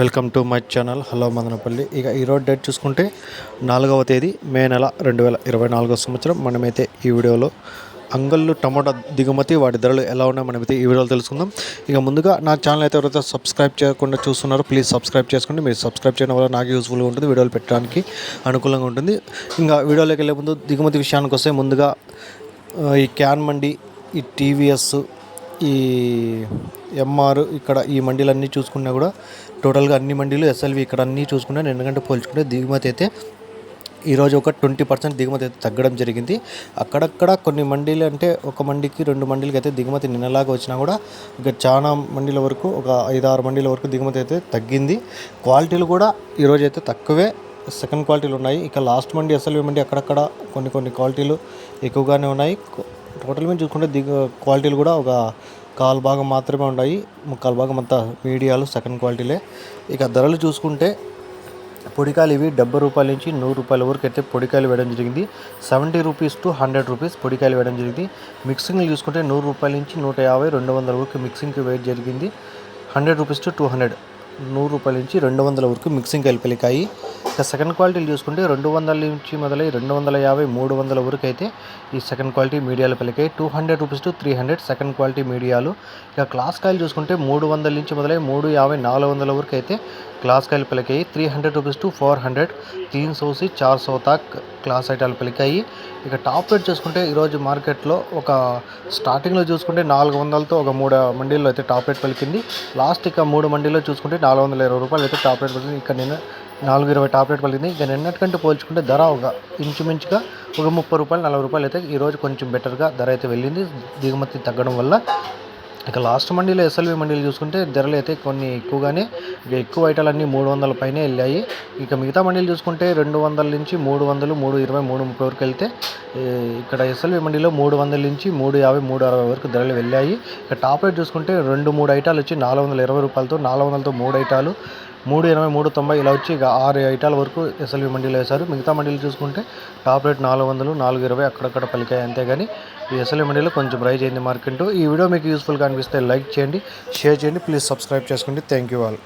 Welcome to my channel. Hello Madanapalle. ఇక ఈరోజు date చూసుకుంటే నాలుగవ తేదీ మే నెల రెండు వేల ఇరవై నాలుగో సంవత్సరం. మనమైతే ఈ వీడియోలో అంగళ్ళు టమాటా దిగుమతి వాటి ధరలు ఎలా ఉన్నాయో మనమైతే ఈ వీడియోలో తెలుసుకుందాం. ఇక ముందుగా నా ఛానల్ అయితే ఎవరైతే సబ్స్క్రైబ్ చేయకుండా చూస్తున్నారో ప్లీజ్ సబ్స్క్రైబ్ చేసుకోండి. మీరు సబ్స్క్రైబ్ చేయడం వల్ల నాకు యూస్ఫుల్గా ఉంటుంది వీడియోలు పెట్టడానికి అనుకూలంగా ఉంటుంది. ఇంకా వీడియోలోకి వెళ్ళే ముందు దిగుమతి విషయానికి వస్తే ముందుగా ఈ క్యాన్ మండి ఈ టీవీఎస్ ఈ ఎంఆర్ ఇక్కడ ఈ మండీలన్నీ చూసుకున్నా కూడా టోటల్గా అన్ని మండీలు ఎస్ఎల్వి ఇక్కడ అన్నీ చూసుకున్నా ఎందుకంటే పోల్చుకుంటే దిగుమతి అయితే ఈరోజు ఒక ట్వంటీ పర్సెంట్ దిగుమతి అయితే తగ్గడం జరిగింది. అక్కడక్కడ కొన్ని మండీలు అంటే ఒక మండికి రెండు మండీలకి అయితే దిగుమతి నిన్నలాగా వచ్చినా కూడా ఇక చాలా మండీల వరకు ఒక ఐదు ఆరు మండీల వరకు దిగుమతి అయితే తగ్గింది. క్వాలిటీలు కూడా ఈరోజు అయితే తక్కువే. సెకండ్ క్వాలిటీలు ఉన్నాయి. ఇక లాస్ట్ మండి ఎస్ఎల్వి మండి అక్కడక్కడ కొన్ని కొన్ని క్వాలిటీలు ఎక్కువగానే ఉన్నాయి. టోటల్ మీద చూసుకుంటే దిగు క్వాలిటీలు కూడా ఒక కాల్ భాగం మాత్రమే ఉన్నాయి. ముక్కాలు భాగం అంతా మీడియాలు సెకండ్ క్వాలిటీలే ఇక ధరలు చూసుకుంటే పొడికాయలు ఇవి డెబ్బై రూపాయల నుంచి నూరు రూపాయల వరకు అయితే పొడికాయలు వేయడం జరిగింది. Seventy rupees to hundred rupees పొడికాయలు వేయడం జరిగింది. మిక్సింగ్లు చూసుకుంటే నూరు రూపాయల నుంచి నూట యాభై రెండు వందల వరకు మిక్సింగ్కి వేయడం జరిగింది. Hundred rupees to two hundred నూరు రూపాయల నుంచి రెండు వందల వరకు మిక్సింగ్ కాయలు ఇక సెకండ్ క్వాలిటీలు చూసుకుంటే రెండు వందల నుంచి మొదలై రెండు వందల యాభై మూడు వందల వరకు అయితే ఈ సెకండ్ క్వాలిటీ మీడియాలు పలికాయి. Two hundred rupees to three hundred second quality మీడియాలు. ఇక క్లాస్ కాయలు చూసుకుంటే మూడు వందల నుంచి మొదలై మూడు యాభై నాలుగు వందల వరకు అయితే క్లాస్ కాయలు పలికాయి. Three hundred rupees to four hundred తీన్ సోసి చార్ సో క్లాస్ ఐటాలు పలికాయి. ఇక టాప్ రేట్ చూసుకుంటే ఈరోజు మార్కెట్లో ఒక స్టార్టింగ్లో చూసుకుంటే నాలుగు వందలతో ఒక మూడు మండీల్లో అయితే టాప్ రేట్ పలికింది. లాస్ట్ ఇక మూడు మండీలో చూసుకుంటే నాలుగు వందల ఇరవై రూపాయలు అయితే టాప్ రేట్ పలికింది. ఇక నిన్న నాలుగు ఇరవై టాబ్లెట్ పలికింది. ఇక నిన్నటికంటే పోల్చుకుంటే ధర ఒక ఇంచుమించుగా ఒక ముప్పై రూపాయలు నలభై రూపాయలు అయితే ఈరోజు కొంచెం బెటర్గా ధర అయితే వెళ్ళింది. దిగుమతి తగ్గడం వల్ల ఇక లాస్ట్ మండీలో ఎస్ఎల్వి మండీలు చూసుకుంటే ధరలు అయితే కొన్ని ఎక్కువగానే ఇక ఎక్కువ ఐటాలన్నీ మూడు వందల పైనే వెళ్ళాయి. ఇక మిగతా మండీలు చూసుకుంటే రెండు వందల నుంచి మూడు వందలు మూడు ఇరవై మూడు ముప్పై వరకు వెళ్తే ఇక్కడ ఎస్ఎల్వి మండీలో మూడు వందల నుంచి మూడు యాభై మూడు అరవై వరకు ధరలు వెళ్ళాయి. ఇక టాప్ రేట్ చూసుకుంటే రెండు మూడు ఐటాలు వచ్చి నాలుగు వందల ఇరవై రూపాయలతో నాలుగు వందలతో మూడు ఐటాలు మూడు ఎనభై మూడు తొంభై ఇలా వచ్చి ఇక ఆరు ఐటాల వరకు ఎస్ఎల్వి మండీలో వేశారు. మిగతా మండీలు చూసుకుంటే టాప్ రేట్ నాలుగు వందలు నాలుగు ఇరవై అక్కడక్కడ పలికాయి అంతేగాని ఈ ఎస్ఎల్వి మండీలో కొంచెం రైజ్ అయింది మార్కెట్ ఈ వీడియో మీకు యూస్ఫుల్గా అనిపిస్తే లైక్ చేయండి షేర్ చేయండి ప్లీజ్ సబ్స్క్రైబ్ చేసుకోండి థ్యాంక్ యూ ఆల్